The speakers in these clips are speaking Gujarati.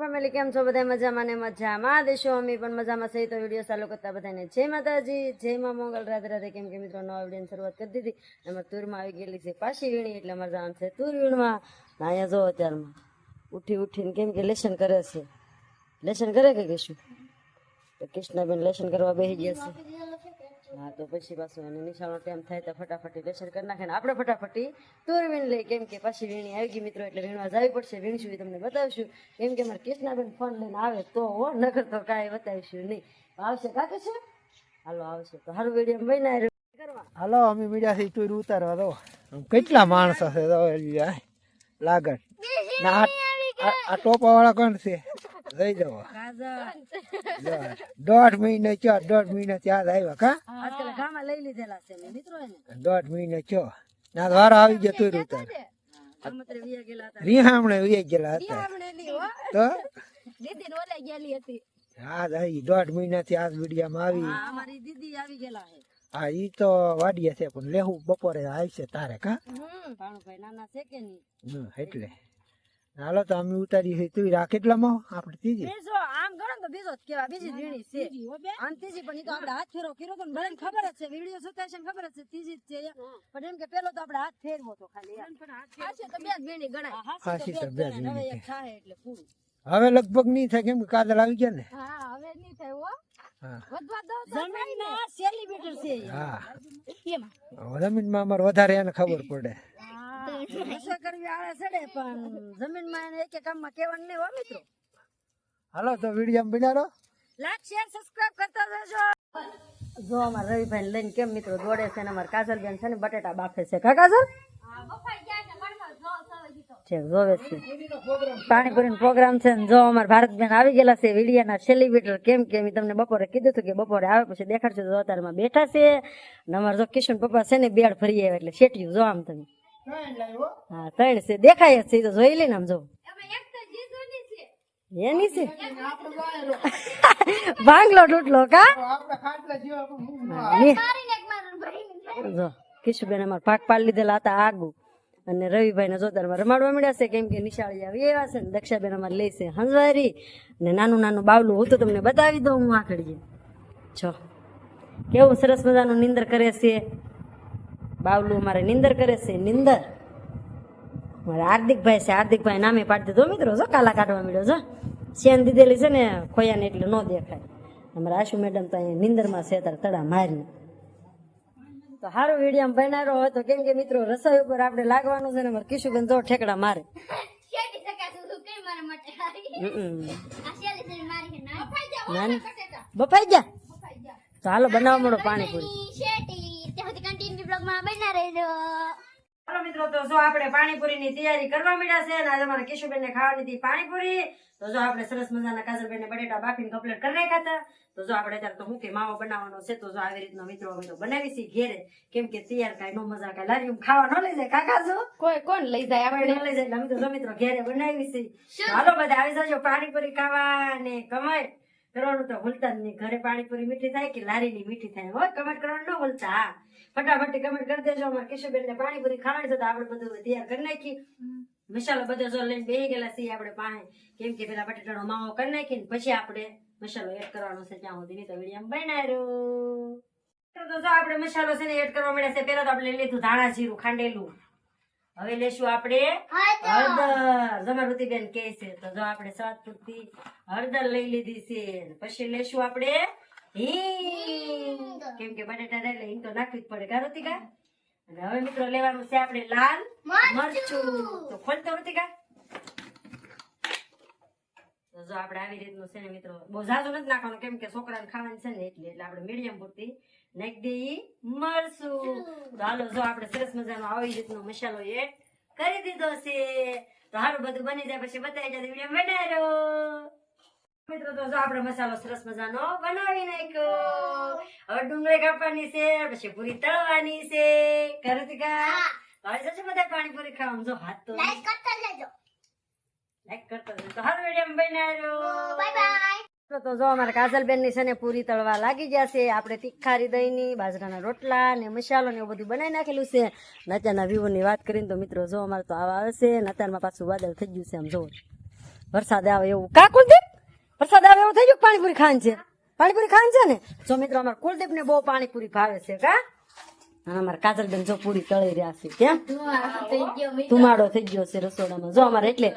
ફેમિલી કેમ છો? બધા મજામાં ને મજામાં? દેશો, અમે પણ મજામાં. છે તો વીડિયો ચાલુ કરતા બધાને જય માતાજી, જય માં મંગલ. રાધે રાધે. કેમ કે મિત્રો, નવા વિડીયોની શરૂઆત કરી દીધી. અમારે તુરમાં આવી ગયેલી છે પાછી વીણી, એટલે અમારે જવાનું છે તુર વીણમાં અહીંયા જો અત્યારમાં ઉઠી ઉઠીને કેમ કે લેસન કરે છે. લેસન કરે કે કહીશું તો કૃષ્ણાબેન લેસન કરવા બેસી ગયા છે. હા તો પછી પાછું એને નિશાળનો ટાઈમ થાય તો ફટાફટી લેસર કરી નાખે ને આપણે ફટાફટી તુર વીણ લઈ કેમ કે પાછી વીણી આવી ગઈ મિત્રો એટલે વીણવા જવી પડશે. વીણશું એ તમને બતાવશું. કેમ કે મારે કૃષ્ણાબેન ફોન લઈને આવે તો હો નગર તો કાંઈ બતાવીશું નહીં. આવશે કાકે છે? હાલો આવશે. તો હારું વીડિયો બનાવી કરવા. હાલો અમે મીડિયાથી ટૂર ઉતારવા દો. કેટલા માણસ હશે તો લાગણ. ના આ આ- આ ટોપા વાળા કોણ છે? લઈ જવો દોઢ મહિને ચો દોઢ મહિને ત્યાં આવ્યા કા? લઈ લીધેલા છે મિત્રો દોઢ મહિને ચો ના વારો આવી ગયો તું હતા. રીહામણે વી ગયેલા હતા. તો? હા આવી દોઢ મહિનાથી આ વિડીયામાં આવી. અમારી દીદી આવી ગયેલા છે. હા ઈ તો વાડીએ છે પણ લેવું બપોરે આવશે તારે કા? ભાણુભાઈ નાના છે કે નહીં? એટલે. હાલો તો અમે ઉતારી છે તું આ કેટલામાં આપણે ત્રીજી. બીજો આમ ગણો ને તો બીજો જ કેવા બીજી વીણી છે. આમ ત્રીજી પણ ઈ તો આપણે હાથ ફેરો કર્યો તો બધાને ખબર જ છે વીડિયો જોતા છે ખબર જ છે ત્રીજી જ છે પણ એમ કે પેલો તો આપણે હાથ ફેરવો તો ખાલી. હાચી તો બે જ વીણી ગણાય. હા, હાચી તો બે જ થાય એટલે પૂરું હવે લગભગ નહીં થાય કેમ કે કાદલ આવી ગયા ને? હા હવે નહીં થાય હો. જમીનમાં અમારે વધારે એને ખબર પડે. હા, કરવી આળે ચડે પણ જમીનમાં એને એક કામમાં કેવાનું નહીં હો મિત્રો. હાલો તો વીડિયો બિનારો લાઈક શેર સબસ્ક્રાઇબ કરતા જજો જો અમાર રવિભાઈ લઈને કેમ મિત્રો દોડે છે ને અમાર કાજલબેન છે ને બટેટા બાફે છે. કા કાજલ? છે જોવે છે. પાણીપુરીનો પ્રોગ્રામ છે ને જો અમારા ભારતબેન આવી ગયેલા છે વિડિયાના સેલિબ્રેટર કેમ કે મેં તમને બપોરે કીધું હતું કે બપોરે આવે પછી દેખાડશે તો અત્યારમાં બેઠા છે ને અમારા જો કિશન પપ્પા છે ને બેડ ફરી આવે એટલે શેટ્યું જો આમ તમે. હા. ત્રણ છે. દેખાય જ છે. તો જોઈ લઈને આમ જો. એની છે? ભાંગલો તૂટલો કા? ની- જો કિશુબેન અમાર પાક પાડી લીધેલા હતા આગુ. અને રવિભાઈ ને જોતારમાં રમાડવા મળ્યા છે કેમ કે નિશાળી આવી એવા છે ને. દક્ષાબેન અમારે લે છે હંસવારી ને નાનું નાનું બાવલું હું તો તમને બતાવી દઉં હું આખડીએ જો કેવું સરસ મજાનું નિંદર કરે છે. બાવલું અમારે નિંદર કરે છે નિંદર. મારા હાર્દિકભાઈ છે હાર્દિકભાઈ નામે પાડી દીધો મિત્રો જો કાલા કાઢવા મળ્યો જો. શેન દીધેલી છે ને ખોયાને એટલે ન દેખાય. અમારા આશુ મેડમ તો અહીંયા નિંદરમાં છે તાર તડા મારીને. તો સારું વીડિયો બનાવ્યો હોય તો કેમ કે મિત્રો રસોઈ ઉપર આપણે લાગવાનું છે ને અમારે કિશુબેન જો ઠેકડા મારે. બફાઈ ગયા તો હાલો બનાવવા મળો પાણીપુરી. હાલો મિત્રો તો જો આપણે પાણીપુરી ની તૈયારી કરવા મળ્યા છે અને આજે અમારે કિશુબેન ને ખાવાની હતી પાણીપુરી. તો જો આપણે સરસ મજાના કાજલબેન ને બટેટા બાફીને કમ્પ્લીટ કરી નાખ્યા હતા. તો જો આપણે અત્યારે તો હું કે માવો બનાવવાનો છે તો જો આવી રીતનો મિત્રો અમે તો બનાવી છીએ ઘેરે. કેમ કે તૈયાર કાંઈ નો મજા કાંઈ લારી ખાવા ન લઈ જાય. કાકા જો? કોઈ કોણ લઈ જાય આપણે ન લઈ જાય. અમે તો મિત્રો ઘેરે બનાવી છીએ. હાલો બધા આવી જજો પાણીપુરી ખાવા ને કમાય કરવાનું તો ભૂલતા જ નહીં. ઘરે પાણીપુરી મીઠી થાય કે લારીની મીઠી થાય? હોય કમેન્ટ કરવાનું ન ભૂલતા. હા ફટાફટ કમેન્ટ કરી દેજો. અમારે કિશોરબેન ને પાણીપુરી ખાવાની છે તો આપણે બધું તૈયાર કરી નાખી મસાલો બધો જો લઈને બેસી ગયેલા છીએ આપણે પાસે. કેમ કે પેલા બટેટાનો માવો કરી નાખીને પછી આપણે મસાલો એડ કરવાનો છે ત્યાં સુધી. તો વીડિયો બનાવ્યો. તો જો આપણે મસાલો છે ને એડ કરવા મળ્યા છે પેલા તો આપણે લીધું ધાણા જીરું ખાંડેલું. હવે લેશું આપણે હળદર. જમાવતી બેન કે છે તો જો આપણે સ્વાદ પૂરતી હળદર લઈ લીધી છે. પછી લેશું આપણે કેમ કે બટેટા એટલે હિંગ તો નાખવી જ પડે. કા રુતિકા અને હવે મિત્રો લેવાનું છે આપણે લાલ મરચું. તો ખોલતો રુતિકા જો આપણે આવી રીતનું છે ને મિત્રો બહુ ઝાઝું નથી નાખવાનું કેમ કે છોકરાને ખાવાનું છે ને એટલે એટલે આપણે મીડિયમ પૂરતી નાખી દઈએ મરચું. તો હાલો જો આપણે સરસ મજાનો આવી રીતનો મસાલો એડ કરી દીધો છે. તો હારું બધું બની જાય પછી બતાવી જાય વીડિયો બનાવ્યો મિત્રો તો જો આપણે મસાલો સરસ મજાનો બનાવી નાખ્યો. હવે ડુંગળી કાપવાની છે પછી પૂરી તળવાની છે. કરતિકા હવે જશે બધા પાણીપુરી ખાવા જો હાથ તો લાઈક કરતા જજો તો હાલ વીડિયો બનાવ્યો તો જો અમારે કાજલબેનની છે ને પૂરી તળવા લાગી ગયા છે. આપણે તીખારી દહીં ની બાજરાના રોટલા ને મસાલો ને એવું બધું બનાવી નાખેલું છે. ને વ્યૂ ની વાત કરીને તો મિત્રો જો અમારે તો આવા આવે છે. અત્યારમાં પાછું વાદળ થઈ ગયું છે આમ જો. વરસાદ આવે એવું. કાકુલદીપ વરસાદ આવે એવું થઈ ગયું કે પાણીપુરી ખાન છે? પાણીપુરી ખાન છે ને? જો મિત્રો અમારા કુલદીપ ને બહુ પાણીપુરી ભાવે છે કા? અને અમારા કાજલબેન જો પૂરી તળી રહ્યા છે કેમ? ધુમાડો થઈ ગયો છે રસોડામાં. જો અમારે એટલે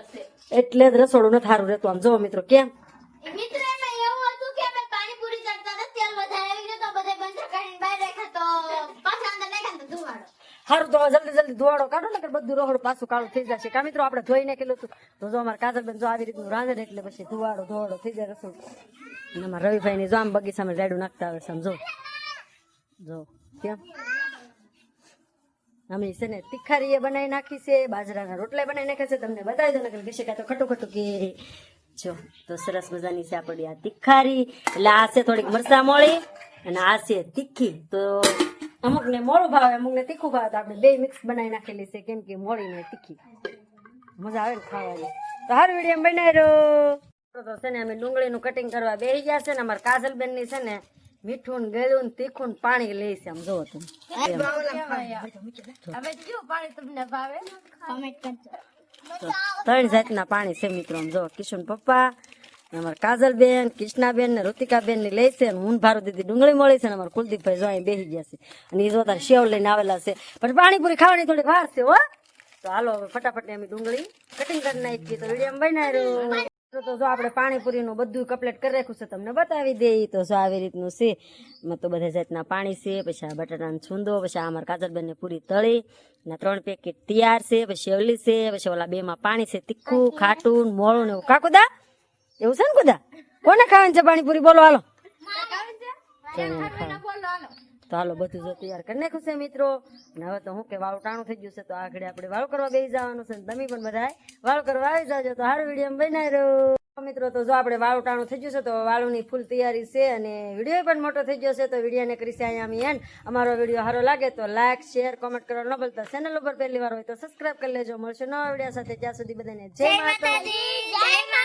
એટલે જ રસોડું નથી સારું રહેતું આમ. જો મિત્રો કેમ? સારું તો જલ્દી જલ્દી ધોવાડો કાઢો ને બધું રોહડું પાછું કાળું થઈ જશે. કા મિત્રો આપણે ધોઈ નાખેલું હતું તો જો અમારે કાજલબેન જો આવી રીતનું રાંધે એટલે પછી ધુવાડો ધોવાડો થઈ જાય રસોડું. અને અમારા રવિભાઈ ની જો આમ બગીચામાં રેડું નાખતા આવે સમજો જો. કેમ અમે છે ને તીખારી બનાવી નાખી છે, બાજરાના રોટલા બનાવી નાખ્યા છે, તમને બતાવી દો ને કે કશે તો ખટું ખટું કે જો, તો સરસ મજાની છે આપણી આ તીખારી. એટલે આ છે થોડીક મરસા મોળી, અને આ છે તીખી. તો અમુક ને મોળું ભાવે અમુક ને તીખું ભાવે. તો આપણે બે મિક્સ બનાવી નાખેલી છે, કેમ કે મોળી ને તીખી. મજા આવે ને ખાવાની. તો હાર, વીડિયો બનાવી રહ્યો તો છે ને અમે ડુંગળીનું કટિંગ કરવા બેસી ગયા છે ને અમારા કાજલબેનની છે ને મીઠું ગળ્યું ને તીખું પાણી લે છે આમ જોવો તમે હવે કયું પાણી તમને ભાવે? કમેન્ટ કરજો તો ત્રણ જાતના પાણી છે મિત્રો આમ જો કિશન પપ્પા ને અમારા કાજલબેન કૃષ્ણાબેન ને ઋતિકાબેનની લે છે અને હું ભારું દીદી ડુંગળી મળી છે ને અમારા કુલદીપભાઈ જો અહીં બેસી ગયા છે. અને એ જો તારે સેવ લઈને આવેલા છે. પણ પાણીપુરી ખાવાની થોડીક વાર છે હો. તો હાલો હવે ફટાફટ અમે ડુંગળી કટિંગ કરી નાખીએ. તો વીડિયો બનાવ્યો તો જો આપણે પાણીપુરી નું બધું કપલેટ કરી રાખ્યું છે તમને બતાવી દે તો જો આવી રીતનું છે. એમાં તો બધા જાતના પાણી છે પછી આ બટાટાનો છૂંદો પછી આ અમારા કાજલબેન ને પૂરી તળી ને ત્રણ પેકેટ તૈયાર છે પછી ઓલી છે પછી ઓલા બે માં પાણી છે તીખું ખાટું મોળું ને એવું. કાકુદા એવું છે ને કુદા? કોને ખાવાની છે પાણીપુરી? બોલો હાલો. તો હાલો બધું જો તૈયાર કરી નાખ્યું છે મિત્રો. અને હવે તો હું કે વાળું ટાણું થઈ ગયું છે તો આગળ આપણે વાવ કરવા બેસી જવાનું છે તમે પણ બધા વાળ કરવા આવી જાજો. તો સારું વીડિયો બનાવી રહ્યો. મિત્રો તો જો આપણે વાળું ટાણું થઈ ગયું છે તો વાળુની ફૂલ તૈયારી છે અને વીડિયો પણ મોટો થઈ ગયો છે તો વિડીયોને કરી છે અહીંયા અમે એન્ડ અમારો વીડિયો સારો લાગે તો લાઇક શેર કોમેન્ટ કરવા ન ભૂલતા. ચેનલ ઉપર પહેલી વાર હોય તો સબસ્ક્રાઇબ કરી લેજો. મળશે નવા વીડિયો સાથે. ત્યાં સુધી બધાને જય માતા માતાજી.